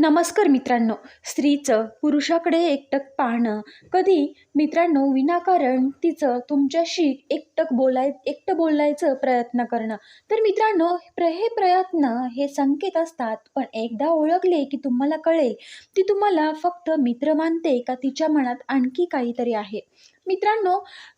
नमस्कार मित्रांनो स्त्रीचं पुरुषाकडे एकटक पाहणं. कधी? मित्रांनो विनाकारण तिचं तुमच्याशी एकटक बोलाय एकटं बोलायचं प्रयत्न करणं. तर मित्रांनो प्र हे प्रयत्न हे संकेत असतात पण एकदा ओळखले की तुम्हाला कळेल. ती तुम्हाला फक्त मित्र मानते का तिच्या मनात आणखी काहीतरी आहे? मित्रांनो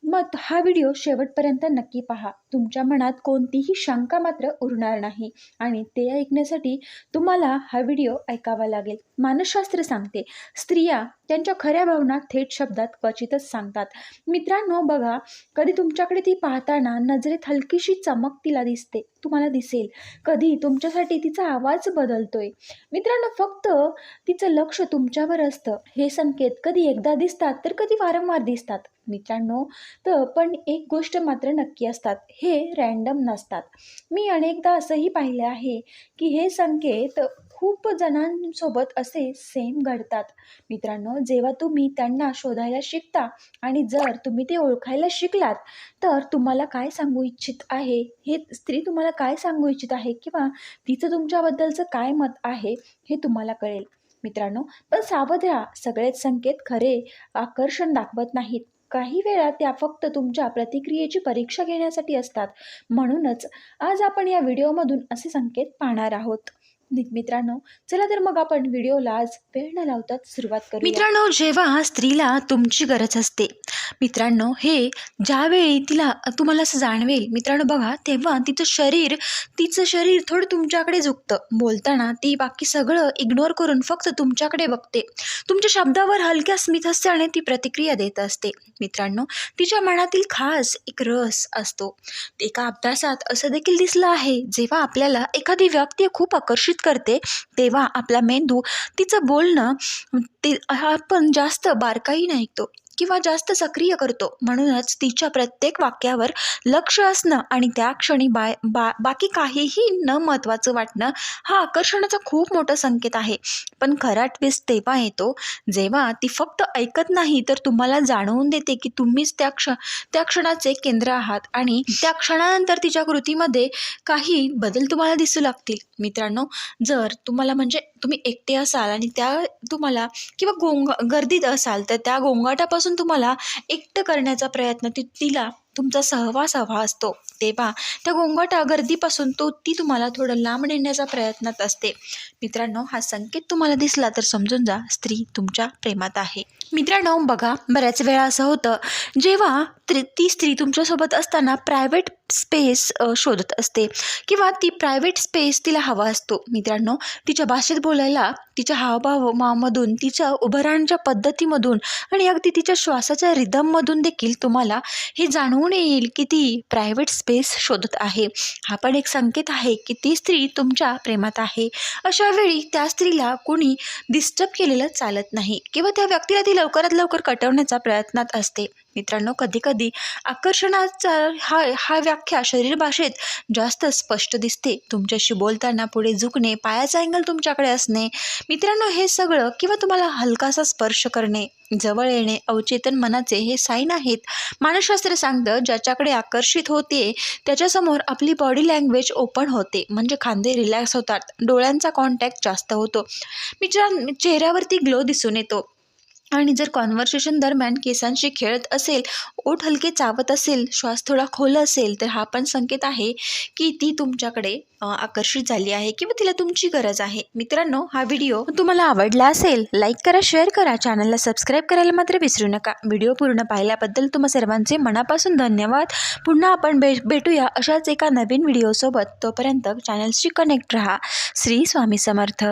मग हा व्हिडिओ शेवटपर्यंत नक्की पहा. तुमच्या मनात कोणतीही शंका मात्र उरणार नाही आणि ते ऐकण्यासाठी तुम्हाला हा व्हिडिओ ऐकावा लागेल. मानसशास्त्र सांगते स्त्रिया त्यांच्या खऱ्या भावना थेट शब्दात क्वचितच सांगतात. मित्रांनो बघा कधी तुमच्याकडे ती पाहताना नजरेत हलकीशी चमक तिला दिसते. तुम्हाला दिसेल. कधी तुमच्यासाठी तिचा आवाज बदलतोय. मित्रांनो फक्त तिचं लक्ष तुमच्यावर असतं. हे संकेत कधी एकदा दिसतात तर कधी वारंवार दिसतात. मित्रांनो तर पण एक गोष्ट मात्र नक्की असतात. हे रँडम नसतात. मी अनेकदा असंही पाहिलं आहे की हे संकेत खूप जणांसोबत असे सेम घडतात. मित्रांनो जेव्हा तुम्ही त्यांना शोधायला शिकता आणि जर तुम्ही ते ओळखायला शिकलात तर तुम्हाला काय सांगू इच्छित आहे? हे स्त्री तुम्हाला काय सांगू इच्छित आहे? किंवा तिचं तुमच्याबद्दलचं काय मत आहे? हे तुम्हाला कळेल. मित्रांनो पण सावध राहा. सगळेच संकेत खरे आकर्षण दाखवत नाहीत. काही वेळा त्या फक्त तुमच्या प्रतिक्रियेची परीक्षा घेण्यासाठी असतात. म्हणूनच आज आपण या व्हिडिओमधून असे संकेत पाहणार आहोत. मित्रांनो चला तर मग आपण व्हिडिओला आज वेळ न लावतात सुरुवात करू मित्रांनो जेव्हा स्त्रीला तुमची गरज असते मित्रांनो हे ज्यावेळी तिला तुम्हाला असं जाणवेल मित्रांनो बघा तेव्हा तिचं शरीर तिचं शरीर थोडं तुमच्याकडे झुकतं. बोलताना ती बाकी सगळं इग्नोर करून फक्त तुमच्याकडे बघते. तुमच्या शब्दावर हलक्या स्मितहास्याने ती प्रतिक्रिया देत असते. मित्रांनो तिच्या मनातील खास एक रस असतो. एका अभ्यासात असं देखील दिसलं आहे जेव्हा आपल्याला एखादी व्यक्ती खूप आकर्षित करते तेव्हा आपला मेंदू तिचं बोलणं ते आपण जास्त बारकाईने ऐकतो. किंवा जास्त सक्रिय करतो. म्हणूनच तिच्या प्रत्येक वाक्यावर लक्ष असणं आणि त्या क्षणी बाय बा बाकी काहीही न महत्त्वाचं वाटणं हा आकर्षणाचा खूप मोठा संकेत आहे. पण खरा ट्विस्ट तेव्हा येतो जेव्हा ती फक्त ऐकत नाही तर तुम्हाला जाणवून देते की तुम्हीच त्या क्ष त्या क्षणाचे केंद्र आहात आणि त्या क्षणानंतर तिच्या कृतीमध्ये काही बदल तुम्हाला दिसू लागतील. मित्रांनो जर तुम्हाला म्हणजे तुम्ही एकटे असाल आणि त्या तुम्हाला किंवा गोंग गर्दीत असाल तर त्या गोंगाटापासून तुम्हाला एकटं करण्याचा प्रयत्न ती तिला तुमचा सहवास हवा असतो. तेव्हा त्या गोंगाटा गर्दीपासून तो ती तुम्हाला थोडं लांब नेण्याचा प्रयत्नात असते. मित्रांनो हा संकेत तुम्हाला दिसला तर समजून जा स्त्री तुमच्या प्रेमात आहे. मित्रांनो बघा बऱ्याच वेळा असं होतं जेव्हा स्त्री ती स्त्री तुमच्यासोबत असताना प्रायव्हेट स्पेस शोधत असते. किंवा ती प्रायव्हेट स्पेस तिला हवा असतो. मित्रांनो तिच्या भाषेत बोलायला तिच्या हावभावामधून तिच्या उभं पद्धतीमधून आणि अगदी तिच्या श्वासाच्या रिदममधून देखील तुम्हाला हे जाणवून येईल की ती प्रायव्हेट स्पेस शोधत आहे. हा पण एक संकेत आहे की ती स्त्री तुमच्या प्रेमात आहे. अशा वेळी त्या स्त्रीला कोणी डिस्टर्ब केलेलं चालत नाही. किंवा त्या व्यक्तीला ती लवकरात लवकर कटवण्याचा प्रयत्नात असते. मित्रांनो कधीकधी आकर्षणाचा हा हा व्याख्या शरीर भाषेत जास्त स्पष्ट दिसते. तुमच्याशी बोलताना पुढे झुकणे पायाचा अँगल तुमच्याकडे असणे मित्रांनो हे सगळं किंवा तुम्हाला हलकासा स्पर्श करणे जवळ येणे अवचेतन मनाचे हे साईन आहेत. मानसशास्त्र सांगतं ज्याच्याकडे आकर्षित होते त्याच्यासमोर आपली बॉडी लँग्वेज ओपन होते. म्हणजे खांदे रिलॅक्स होतात. डोळ्यांचा कॉन्टॅक्ट जास्त होतो. मित्रां चेहऱ्यावरती ग्लो दिसून येतो. आणि जर कॉन्व्हर्सेशन दरम्यान केसांशी खेळत असेल ओठ हलके चावत असेल श्वास थोडा खोल असेल तर हा पण संकेत आहे की ती तुमच्याकडे आकर्षित झाली आहे किंवा तिला तुमची गरज आहे. मित्रांनो हा व्हिडिओ तुम्हाला आवडला असेल लाईक करा शेअर करा चॅनलला सबस्क्राईब करायला मात्र विसरू नका. व्हिडिओ पूर्ण पाहिल्याबद्दल तुम्हा सर्वांचे मनापासून धन्यवाद. पुन्हा आपण भे भेटूया अशाच एका नवीन व्हिडिओसोबत. तोपर्यंत चॅनलशी कनेक्ट रहा. श्री स्वामी समर्थ.